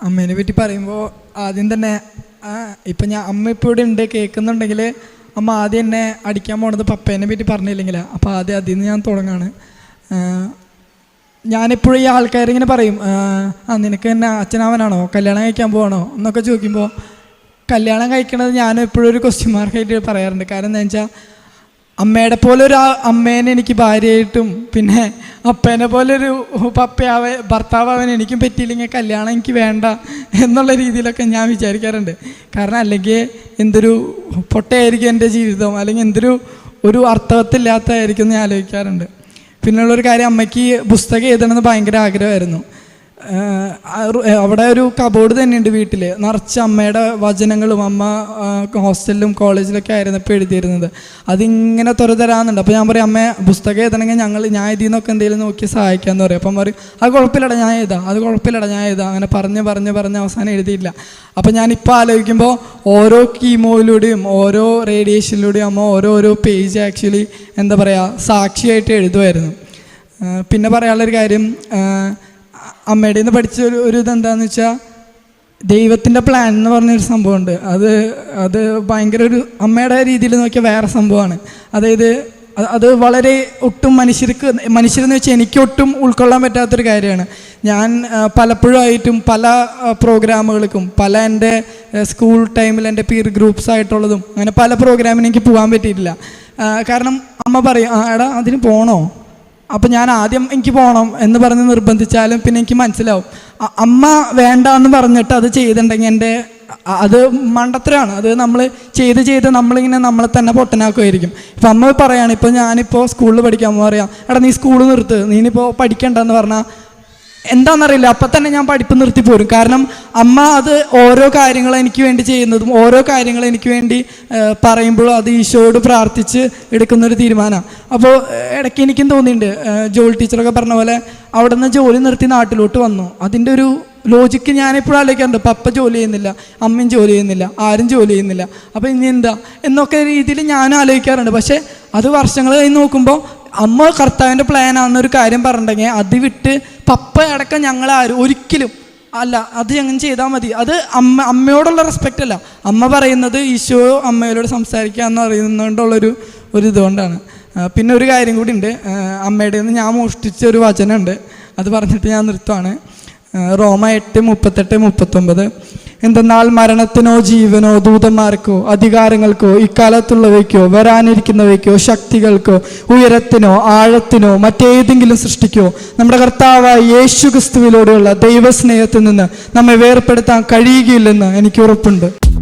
അമ്മേനെ പറ്റി പറയുമ്പോൾ ആദ്യം തന്നെ ഇപ്പം ഞാൻ അമ്മ ഇപ്പോൾ ഇവിടെ ഉണ്ട് കേൾക്കുന്നുണ്ടെങ്കിൽ അമ്മ ആദ്യം എന്നെ അടിക്കാൻ പോണത് പപ്പേനെ പറ്റി പറഞ്ഞില്ലെങ്കിൽ അപ്പോൾ ആദ്യം അതിൽ നിന്ന് ഞാൻ തുടങ്ങാണ്. ഞാനെപ്പോഴും ഈ ആൾക്കാരിങ്ങനെ പറയും ആ, നിനക്ക് തന്നെ അച്ഛനാവനാണോ? കല്യാണം കഴിക്കാൻ പോകണോ എന്നൊക്കെ ചോദിക്കുമ്പോൾ കല്യാണം കഴിക്കണത് ഞാൻ എപ്പോഴും ഒരു ക്വസ്റ്റ്യൻ മാർക്കായിട്ട് പറയാറുണ്ട്. കാരണം എന്താ വെച്ചാൽ അമ്മയുടെ പോലെ ഒരു അമ്മേനെ എനിക്ക് ഭാര്യയായിട്ടും പിന്നെ അപ്പേനെ പോലെ ഒരു പപ്പയാവ ഭർത്താവാൻ എനിക്കും പറ്റിയില്ലെങ്കിൽ കല്യാണം എനിക്ക് വേണ്ട എന്നുള്ള രീതിയിലൊക്കെ ഞാൻ വിചാരിക്കാറുണ്ട്. കാരണം അല്ലെങ്കിൽ എന്തൊരു പൊട്ടയായിരിക്കും എന്റെ ജീവിതം അല്ലെങ്കിൽ എന്തൊരു ഒരു അർത്ഥവത്തില്ലാത്തതായിരിക്കും എന്ന് ഞാൻ ആലോചിക്കാറുണ്ട്. പിന്നെയുള്ളൊരു കാര്യം അമ്മയ്ക്ക് പുസ്തകം എഴുതണമെന്ന് ഭയങ്കര ആഗ്രഹമായിരുന്നു. അവിടെ ഒരു കബോർഡ് തന്നെയുണ്ട് വീട്ടിൽ നിറച്ച് അമ്മയുടെ വചനങ്ങളും അമ്മ ഹോസ്റ്റലിലും കോളേജിലൊക്കെ ആയിരുന്നു ആയിരുന്നപ്പോൾ എഴുതിയിരുന്നത്. അതിങ്ങനെ തുറതരാന്നുണ്ട് അപ്പോൾ ഞാൻ പറയും അമ്മ പുസ്തകം എഴുതണമെങ്കിൽ ഞങ്ങൾ ഞാൻ ഇതിൽ നിന്നൊക്കെ എന്തെങ്കിലും നോക്കി സഹായിക്കാമെന്ന് പറയും. അപ്പം പറയും അത് കുഴപ്പമില്ലടാ ഞാൻ എഴുതാം. അത് കുഴപ്പമില്ലടാ ഞാൻ എഴുതാം. അങ്ങനെ പറഞ്ഞ് പറഞ്ഞ് പറഞ്ഞ് അവസാനം എഴുതിയില്ല. അപ്പം ഞാനിപ്പോൾ ആലോചിക്കുമ്പോൾ ഓരോ കീമോയിലൂടെയും ഓരോ റേഡിയേഷനിലൂടെയും അമ്മ ഓരോ ഓരോ പേജ് ആക്ച്വലി എന്താ പറയുക സാക്ഷിയായിട്ട് എഴുതുമായിരുന്നു പിന്നെ പറയാനുള്ളൊരു കാര്യം അമ്മയുടെ നിന്ന് പഠിച്ച ഒരു ഒരു ഇതെന്താന്ന് വെച്ചാൽ ദൈവത്തിന്റെ പ്ലാൻ എന്ന് പറഞ്ഞൊരു സംഭവമുണ്ട്. അത് അത് ഭയങ്കര ഒരു അമ്മയുടെ രീതിയിൽ നോക്കിയാൽ വേറെ സംഭവമാണ്. അതായത് അത് വളരെ ഒട്ടും മനുഷ്യർക്ക് മനുഷ്യരെന്ന് വെച്ചാൽ എനിക്ക് ഒട്ടും ഉൾക്കൊള്ളാൻ പറ്റാത്തൊരു കാര്യമാണ്. ഞാൻ പലപ്പോഴും ആയിട്ടും പല പ്രോഗ്രാമുകൾക്കും പല എന്റെ സ്കൂൾ ടൈമിൽ എന്റെ പീർ ഗ്രൂപ്പ്സ് ആയിട്ടുള്ളതും അങ്ങനെ പല പ്രോഗ്രാമിന് എനിക്ക് പോകാൻ പറ്റിയിട്ടില്ല. കാരണം അമ്മ പറയും ആ എടാ അതിന് പോകണോ അപ്പം ഞാൻ ആദ്യം എനിക്ക് പോകണം എന്ന് പറഞ്ഞ് നിർബന്ധിച്ചാലും പിന്നെ എനിക്ക് മനസ്സിലാവും. അമ്മ വേണ്ട എന്ന് പറഞ്ഞിട്ട് അത് ചെയ്തിട്ടുണ്ടെങ്കിൽ എന്റെ അത് മണ്ടത്തരമാണ് അത് നമ്മൾ ചെയ്ത് ചെയ്ത് നമ്മളിങ്ങനെ നമ്മളെ തന്നെ പൊട്ടനാക്കുമായിരിക്കും. ഇപ്പം അമ്മ പറയുകയാണ് ഇപ്പം ഞാനിപ്പോൾ സ്കൂളിൽ പഠിക്കാൻ പറയാം. എടാ നീ സ്കൂൾ നിർത്ത്. നീ പഠിക്കണ്ടെന്ന് പറഞ്ഞാൽ എന്താണെന്നറിയില്ല അപ്പം തന്നെ ഞാൻ പഠിപ്പ് നിർത്തി പോരും. കാരണം അമ്മ അത് ഓരോ കാര്യങ്ങൾ എനിക്ക് വേണ്ടി ചെയ്യുന്നതും ഓരോ കാര്യങ്ങൾ എനിക്ക് വേണ്ടി പറയുമ്പോഴും അത് ഈശോയോട് പ്രാർത്ഥിച്ച് എടുക്കുന്നൊരു തീരുമാനമാണ് അപ്പോൾ ഇടയ്ക്ക് എനിക്കും തോന്നിയിട്ടുണ്ട്. ജോലി ടീച്ചറൊക്കെ പറഞ്ഞ പോലെ അവിടെ നിന്ന് ജോലി നിർത്തി നാട്ടിലോട്ട് വന്നു. അതിന്റെ ഒരു ലോജിക്ക് ഞാനെപ്പോഴും ആലോചിക്കാറുണ്ട്. പപ്പ ജോലി ചെയ്യുന്നില്ല അമ്മയും ജോലി ചെയ്യുന്നില്ല ആരും ജോലി ചെയ്യുന്നില്ല. അപ്പോൾ ഇനി എന്താ? എന്നൊക്കെ രീതിയിൽ ഞാനും ആലോചിക്കാറുണ്ട്. പക്ഷേ അത് വർഷങ്ങൾ കഴിഞ്ഞ് നോക്കുമ്പോൾ അമ്മ കർത്താവിന്റെ പ്ലാനാണെന്നൊരു കാര്യം പറഞ്ഞിട്ടുണ്ടെങ്കിൽ അത് വിട്ട് പപ്പ അടക്കം ഞങ്ങൾ ആരും ഒരിക്കലും അല്ല അത് ഞങ്ങൾ ചെയ്താൽ മതി. അത് അമ്മ അമ്മയോടുള്ള റെസ്പെക്റ്റ് അല്ല. അമ്മ പറയുന്നത് ഈശോ അമ്മയോട് സംസാരിക്കുക എന്ന് പറയുന്നതുകൊണ്ടുള്ളൊരു ഒരു ഇതുകൊണ്ടാണ്. പിന്നെ ഒരു കാര്യം കൂടി ഉണ്ട്. അമ്മയുടെ നിന്ന് ഞാൻ മോഷ്ടിച്ച ഒരു വചനമുണ്ട്. അത് പറഞ്ഞിട്ട് ഞാൻ നിർത്തുവാണ്. ആ, റോമ എട്ട് മുപ്പത്തെട്ട് മുപ്പത്തൊമ്പത്. എന്തെന്നാൽ മരണത്തിനോ ജീവനോ ദൂതന്മാർക്കോ അധികാരങ്ങൾക്കോ ഇക്കാലത്തുള്ളവയ്ക്കോ വരാനിരിക്കുന്നവയ്ക്കോ ശക്തികൾക്കോ ഉയരത്തിനോ ആഴത്തിനോ മറ്റേതെങ്കിലും സൃഷ്ടിക്കോ നമ്മുടെ കർത്താവായ യേശു ക്രിസ്തുവിലൂടെയുള്ള ദൈവസ്നേഹത്തിൽ നിന്ന് നമ്മെ വേർപ്പെടുത്താൻ കഴിയുകയില്ലെന്ന് എനിക്ക് ഉറപ്പുണ്ട്.